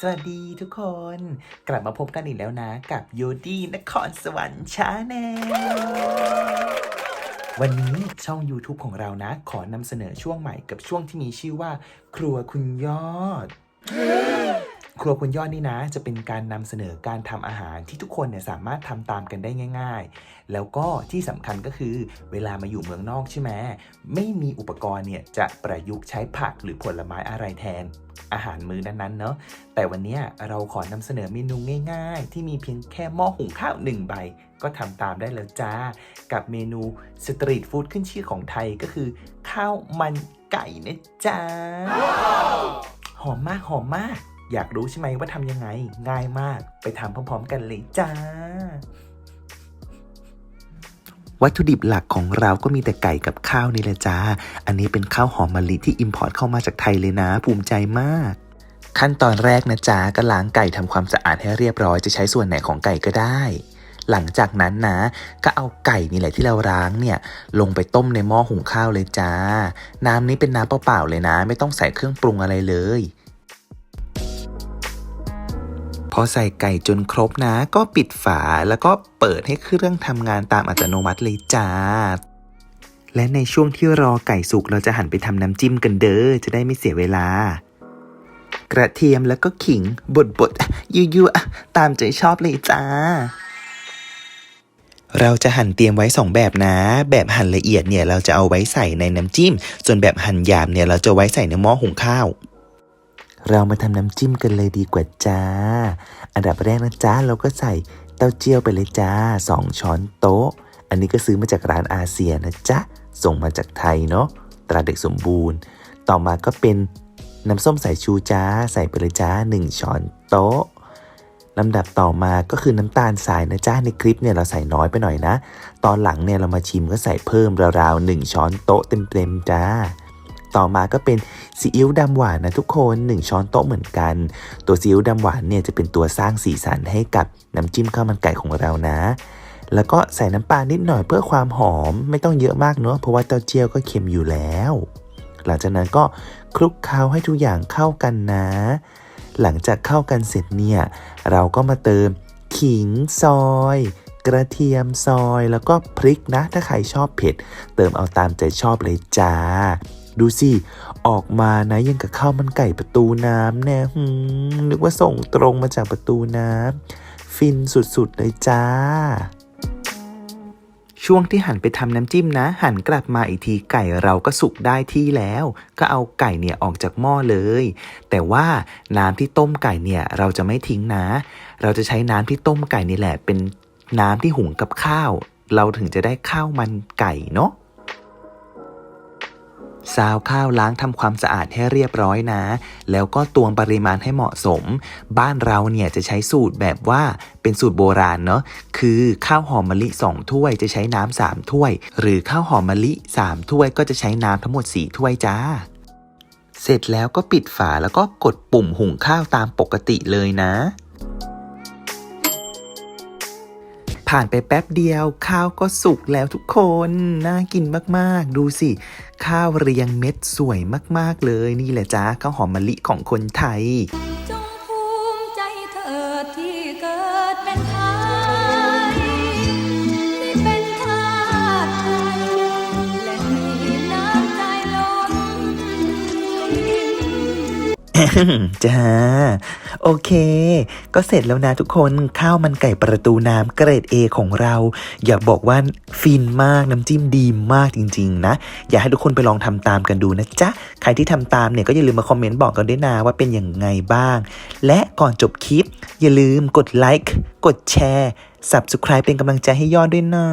สวัสดีทุกคน กลับมาพบกันอีกแล้วนะ กับโยดี้นครสวรรค์ชาแนลวันนี้ช่อง YouTube ของเรานะ ขอนำเสนอช่วงใหม่กับช่วงที่มีชื่อว่า ครัวคุณยอด รัวคุณยอดนี่นะ จะเป็นการนำเสนอการทำอาหารที่ทุกคนเนี่ยสามารถทำตามกันได้ง่าย ๆ แล้วก็ที่สำคัญก็คือ เวลามาอยู่เมืองนอกใช่ไหมไม่มีอุปกรณ์เนี่ยจะประยุกต์ใช้ผักหรือผลไม้อะไรแทน อาหารมื้อนั้นๆเนาะแต่วันนี้เราขอนำเสนอเมนูง่าย ๆ ที่มีเพียงแค่หม้อหุงข้าวหนึ่งใบ ก็ทำตามได้แล้วจ้า กับเมนูสตรีทฟู้ดขึ้นชื่อของไทยก็คือ ข้าวมันไก่นะจ๊ะหอมมากหอมมาก อยากรู้ใช่ไหมว่าทำยังไง ง่ายมากไปทำพร้อม ๆ กันเลยจ้า วัตถุดิบหลักของเราก็มีแต่ไก่กับข้าวนี่แหละจ้า อันนี้เป็นข้าวหอมมะลิที่อิมพอร์ตเข้ามาจากไทยเลยนะ ภูมิใจมาก ขั้นตอนแรกนะจ๊ะก็ล้างไก่ทำความสะอาดให้เรียบร้อยจะใช้ส่วนไหนของไก่ก็ได้ หลังจากนั้นนะ ก็เอาไก่นี่แหละที่เราล้างเนี่ย ลงไปต้มในหม้อหุงข้าวเลยจ้า น้ำนี้เป็นน้ำเปล่าๆเลยนะ ไม่ต้องใส่เครื่องปรุงอะไรเลย อใส่ไก่จนครบนะ ก็ปิดฝาแล้วก็เปิดให้เครื่องทำงานตามอัตโนมัติเลยจ้า และในช่วงที่รอไก่สุกเราจะหันไปทำน้ำจิ้มกันเด้อ จะได้ไม่เสียเวลา กระเทียมแล้วก็ขิงบดบดๆยั่วตามใจชอบเลยจ้า เราจะหั่นเตรียมไว้ 2 แบบนะ แบบหั่นละเอียดเนี่ยเราจะเอาไว้ใส่ในน้ำจิ้ม ส่วนแบบหั่นหยาบเนี่ยเราจะไว้ใส่ในหม้อหุงข้าว เรามาทำน้ำจิ้มกันเลยดีกว่าจ้า อันดับแรกนะจ้าเราก็ใส่เต้าเจี้ยวไปเลยจ้า 2 ช้อนโต๊ะ อันนี้ก็ซื้อมาจากร้านอาเซียนะจ๊ะ ส่งมาจากไทยเนาะ ตราเด็กสมบูรณ์ ต่อมาก็เป็นน้ำส้มสายชูจ้า ใส่ไปเลยจ้า 1 ช้อนโต๊ะลำดับต่อมาก็คือน้ำตาลทรายนะจ้าในคลิปเนี่ยเราใส่น้อยไปหน่อยนะ ตอนหลังเนี่ยเรามาชิมก็ใส่เพิ่มราวๆ1ช้อนโต๊ะเต็มๆจ้า ต่อมาก็เป็นซีอิ๊วดำหวานนะทุกคน 1 ช้อนโต๊ะเหมือนกัน ตัวซีอิ๊วดำหวานเนี่ยจะเป็นตัวสร้างสีสันให้กับน้ำจิ้มข้าวมันไก่ของเรานะ แล้วก็ใส่น้ำปลานิดหน่อยเพื่อความหอมไม่ต้องเยอะมากเนอะเพราะว่าเต้าเจี้ยวก็เค็มอยู่แล้ว หลังจากนั้นก็คลุกเคล้าให้ทุกอย่างเข้ากันนะ หลังจากเข้ากันเสร็จเนี่ยเราก็มาเติมขิงซอย กระเทียมซอยแล้วก็พริกนะ ถ้าใครชอบเผ็ด เติมเอาตามใจชอบเลยจ้า ดูสิ ออกมานะยังกับข้าวมันไก่ประตูน้ำแน่หืมนึกว่าส่งตรงมาจากประตูน้ำฟินสุดๆเลยจ้าช่วงที่หันไปทำน้ำจิ้มนะ หันกลับมาอีกทีไก่เราก็สุกได้ที่แล้ว ก็เอาไก่เนี่ยออกจากหม้อเลย แต่ว่าน้ำที่ต้มไก่เนี่ยเราจะไม่ทิ้งนะ เราจะใช้น้ำที่ต้มไก่นี่แหละเป็น น้ำที่หุงกับข้าว เราถึงจะได้ข้าวมันไก่เนาะซาวข้าวล้างทำความสะอาดให้เรียบร้อยนะ แล้วก็ตวงปริมาณให้เหมาะสม บ้านเราเนี่ยจะใช้สูตรแบบว่าเป็นสูตรโบราณเนาะ คือข้าวหอมมะลิ 2 ถ้วยจะใช้น้ำ3ถ้วย หรือข้าวหอมมะลิ 3 ถ้วยก็จะใช้น้ำทั้งหมด 4 ถ้วยจ้า เสร็จแล้วก็ปิดฝาแล้วก็กดปุ่มหุงข้าวตามปกติเลยนะ ผ่านไปแป๊บเดียว ข้าวก็สุกแล้วทุกคน น่ากินมากๆ ดูสิ ข้าวเรียงเม็ดสวยมากๆเลย นี่แหละจ้าข้าวหอมมะลิของคนไทย จ้า โอเค ก็เสร็จแล้วนะทุกคนข้าวมันไก่ประตูน้ำเกรด A ของเรา อยากบอกว่าฟินมากน้ำจิ้มดีมากจริง ๆ นะ อยากให้ทุกคนไปลองทำตามกันดูนะจ๊ะ ใครที่ทำตามเนี่ยก็อย่าลืมมาคอมเมนต์บอกกันด้วยนะว่าเป็นอย่างไงบ้าง และก่อนจบคลิป อย่าลืมกดไลค์กดแชร์ Subscribe เป็นกำลังใจให้ยอดด้วยนะ